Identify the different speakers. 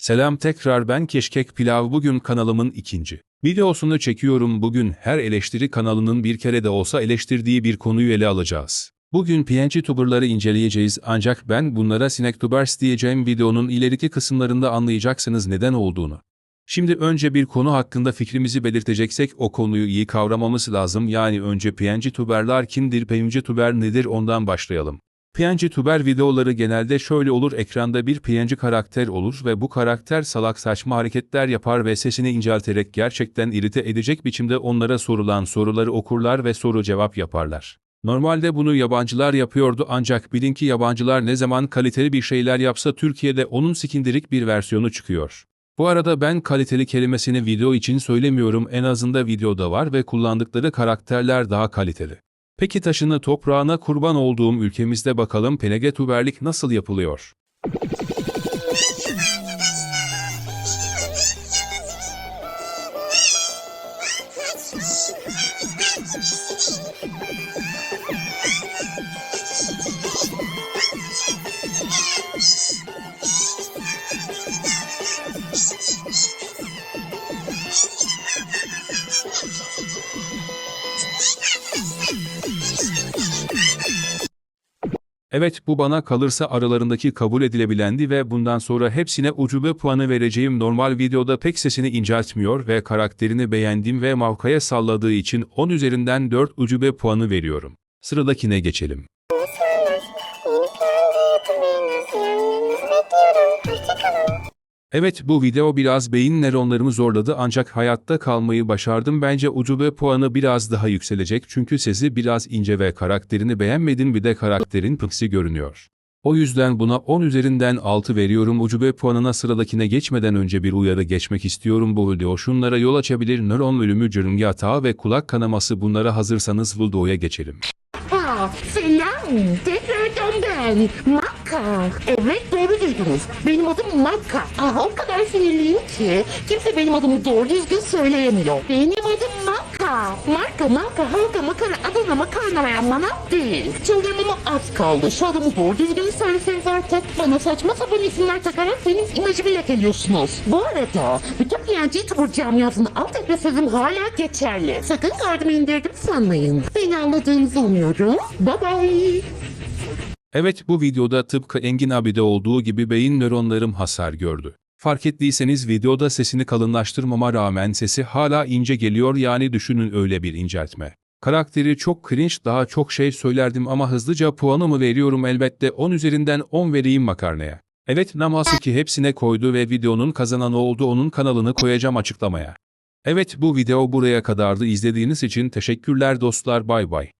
Speaker 1: Selam tekrar ben Keşkek Pilav bugün kanalımın ikinci videosunu çekiyorum bugün her eleştiri kanalının bir kere de olsa eleştirdiği bir konuyu ele alacağız. Bugün PNG tuberları inceleyeceğiz ancak ben bunlara Sinektubers diyeceğim videonun ileriki kısımlarında anlayacaksınız neden olduğunu. Şimdi önce bir konu hakkında fikrimizi belirteceksek o konuyu iyi kavramamız lazım yani önce PNG tuberlar kimdir PNG tuber nedir ondan başlayalım. PNG tuber videoları genelde şöyle olur ekranda bir PNG karakter olur ve bu karakter salak saçma hareketler yapar ve sesini incelterek gerçekten irite edecek biçimde onlara sorulan soruları okurlar ve soru cevap yaparlar. Normalde bunu yabancılar yapıyordu ancak bilin ki yabancılar ne zaman kaliteli bir şeyler yapsa Türkiye'de onun sikindirik bir versiyonu çıkıyor. Bu arada ben kaliteli kelimesini video için söylemiyorum en azında videoda var ve kullandıkları karakterler daha kaliteli. Peki taşını toprağına kurban olduğum ülkemizde bakalım penege tuberlik nasıl yapılıyor? Evet bu bana kalırsa aralarındaki kabul edilebilendi ve bundan sonra hepsine ucube puanı vereceğim normal videoda pek sesini inceltmiyor ve karakterini beğendim ve mavkaya salladığı için 10 üzerinden 4 ucube puanı veriyorum. Sıradakine geçelim.
Speaker 2: Hoşçakalın.
Speaker 1: Evet bu video biraz beyin nöronlarımı zorladı ancak hayatta kalmayı başardım. Bence ucube puanı biraz daha yükselecek çünkü sesi biraz ince ve karakterini beğenmedim bir de karakterin pıksi görünüyor. O yüzden buna 10 üzerinden 6 veriyorum. Ucube puanına sıradakine geçmeden önce bir uyarı geçmek istiyorum. Bu video şunlara yol açabilir. Nöron ölümü, cırıngi hata ve kulak kanaması bunlara hazırsanız videoya geçelim.
Speaker 3: Selam. Tekrardan ben. Makka. Evet doğru duydunuz. Benim adım Makka. Aha o kadar sinirliyim ki kimse benim adımı doğru düzgün söyleyemiyor. Benim adım Makka. Marka, Makka, Halka, Makara, Adana, Makarna Manav değil. Çıldırmama az kaldı. Şu adımı doğru düzgün söyleseniz artık bana saçma sapan isimler takarak benim imajımı lekeliyorsunuz. Bu arada bütün PNG Tour camiasında alt etme sözüm hala geçerli. Sakın gardımı indirdim sanmayın. Beni anladığınızı umuyorum. Bye bye.
Speaker 1: Evet bu videoda tıpkı Engin abide olduğu gibi beyin nöronlarım hasar gördü. Fark ettiyseniz videoda sesini kalınlaştırmama rağmen sesi hala ince geliyor yani düşünün öyle bir inceltme. Karakteri çok cringe daha çok şey söylerdim ama hızlıca puanımı veriyorum elbette 10 üzerinden 10 vereyim makarnaya. Evet Namasuki hepsine koydu ve videonun kazananı oldu onun kanalını koyacağım açıklamaya. Evet bu video buraya kadardı izlediğiniz için teşekkürler dostlar bay bay.